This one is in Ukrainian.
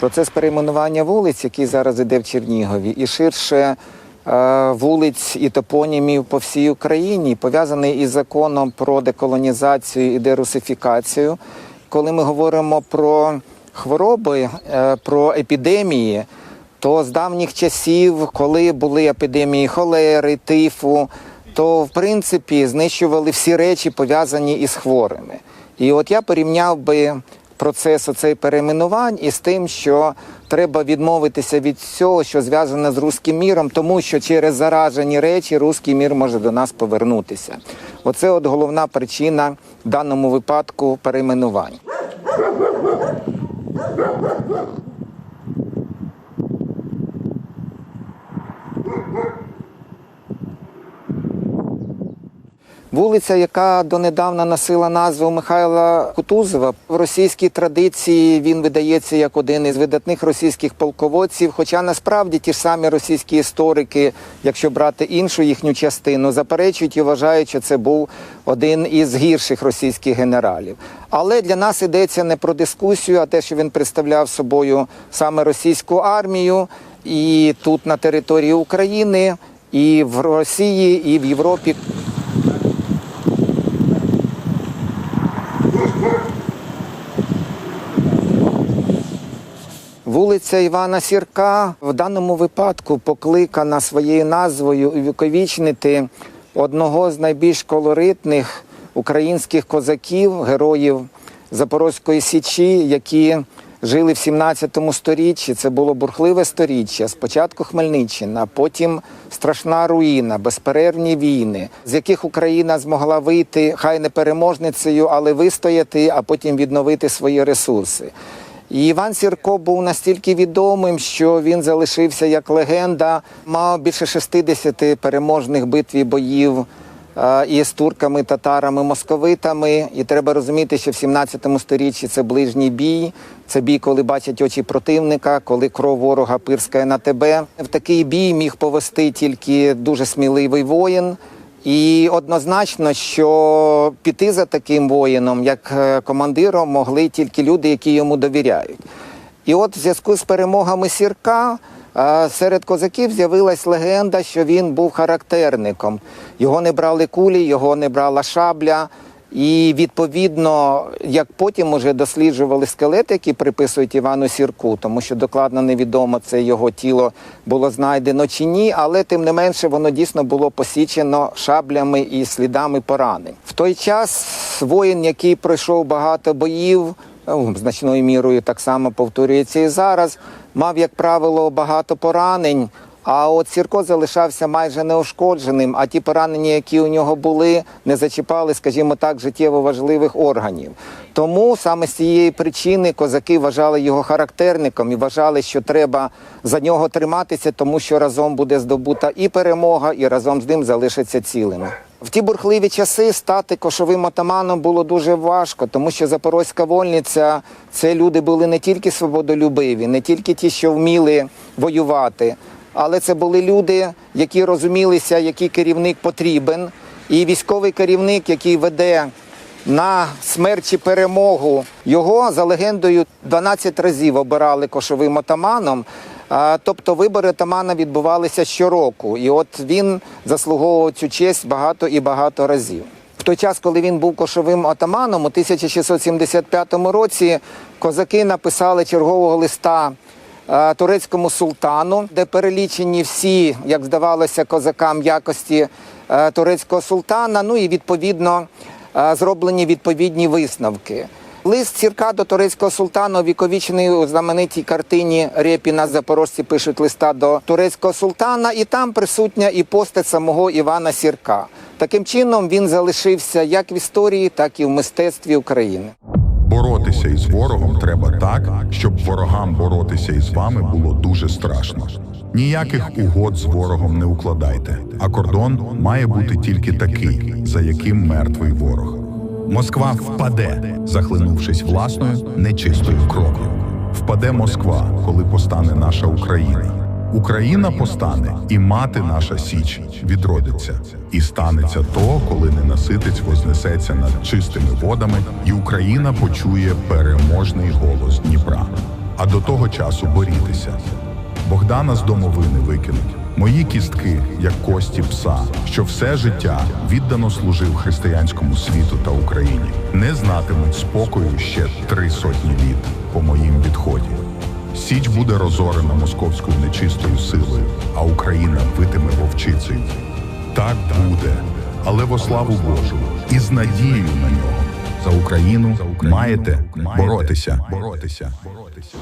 Процес перейменування вулиць, який зараз іде в Чернігові, і ширше е, вулиць і топонімів по всій Україні, пов'язаний із законом про деколонізацію і дерусифікацію. Коли ми говоримо про хвороби, е, про епідемії, то з давніх часів, коли були епідемії холери, тифу, то в принципі знищували всі речі, пов'язані із хворими. І от я порівняв би процес оцей перейменувань і з тим, що треба відмовитися від всього, що зв'язане з руським міром, тому що через заражені речі руський мір може до нас повернутися. Оце от головна причина в даному випадку перейменувань. Вулиця, яка донедавна носила назву Михайла Кутузова, в російській традиції він видається як один із видатних російських полководців. Хоча насправді ті ж самі російські історики, якщо брати іншу їхню частину, заперечують і вважають, що це був один із гірших російських генералів. Але для нас йдеться не про дискусію, а те, що він представляв собою саме російську армію, і тут на території України, і в Росії, і в Європі. Вулиця Івана Сірка в даному випадку покликана своєю назвою увіковічнити одного з найбільш колоритних українських козаків, героїв Запорозької Січі, які жили в 17 сторіччі. Це було бурхливе сторіччя. Спочатку Хмельниччина, потім страшна руїна, безперервні війни, з яких Україна змогла вийти, хай не переможницею, але вистояти, а потім відновити свої ресурси. І Іван Сірко був настільки відомим, що він залишився як легенда, мав більше 60 переможних битв і боїв е, і з турками, татарами, московитами. І треба розуміти, що в 17 сторіччі це ближній бій. Це бій, коли бачать очі противника, коли кров ворога пирскає на тебе. В такий бій міг повести тільки дуже сміливий воїн. І однозначно, що піти за таким воїном, як е, командиром, могли тільки люди, які йому довіряють. І от в зв'язку з перемогами Сірка е, серед козаків з'явилась легенда, що він був характерником. Його не брали кулі, його не брала шабля. І відповідно, як потім уже досліджували скелети, які приписують Івану Сірку, тому що докладно невідомо, це його тіло було знайдено чи ні, але тим не менше воно дійсно було посічено шаблями і слідами поранень. В той час воїн, який пройшов багато боїв, ну, значною мірою так само повторюється і зараз, мав, як правило, багато поранень. А от Сірко залишався майже неушкодженим, а ті поранення, які у нього були, не зачіпали, скажімо так, життєво важливих органів. Тому саме з цієї причини козаки вважали його характерником і вважали, що треба за нього триматися, тому що разом буде здобута і перемога, і разом з ним залишаться цілими. В ті бурхливі часи стати кошовим отаманом було дуже важко, тому що Запорозька вольниця це люди були не тільки свободолюбиві, не тільки ті, що вміли воювати але це були люди, які розумілися, який керівник потрібен. І військовий керівник, який веде на смерть чи перемогу, його за легендою 12 разів обирали кошовим отаманом. Тобто вибори отамана відбувалися щороку, і от він заслуговував цю честь багато і багато разів. В той час, коли він був кошовим отаманом, у 1675 році козаки написали чергового листа турецькому султану, де перелічені всі, як здавалося, козакам якості е, турецького султана. Ну і відповідно е, зроблені відповідні висновки. Лист Сірка до турецького султана віковічний у знаменитій картині Рєпіна Запорожці пишуть листа до турецького султана, і там присутня і постать самого Івана Сірка. Таким чином він залишився як в історії, так і в мистецтві України. Боротися із ворогом треба так, щоб ворогам боротися із вами було дуже страшно. Ніяких угод з ворогом не укладайте, а кордон має бути тільки такий, за яким мертвий ворог. Москва впаде, захлинувшись власною нечистою кров'ю. Впаде Москва, коли постане наша Україна. Україна постане, і мати наша Січ відродиться. І станеться то, коли ненаситець вознесеться над чистими водами, і Україна почує переможний голос Дніпра. А до того часу борітеся. Богдана з домовини викинуть. Мої кістки, як кості пса, що все життя віддано служив християнському світу та Україні, не знатимуть спокою ще три сотні літ по моїм відході. Січ буде розорена московською нечистою силою, а Україна витиме вовчицею. Так буде, але во славу Божу і з надією на нього. За Україну маєте боротися. боротися. боротися.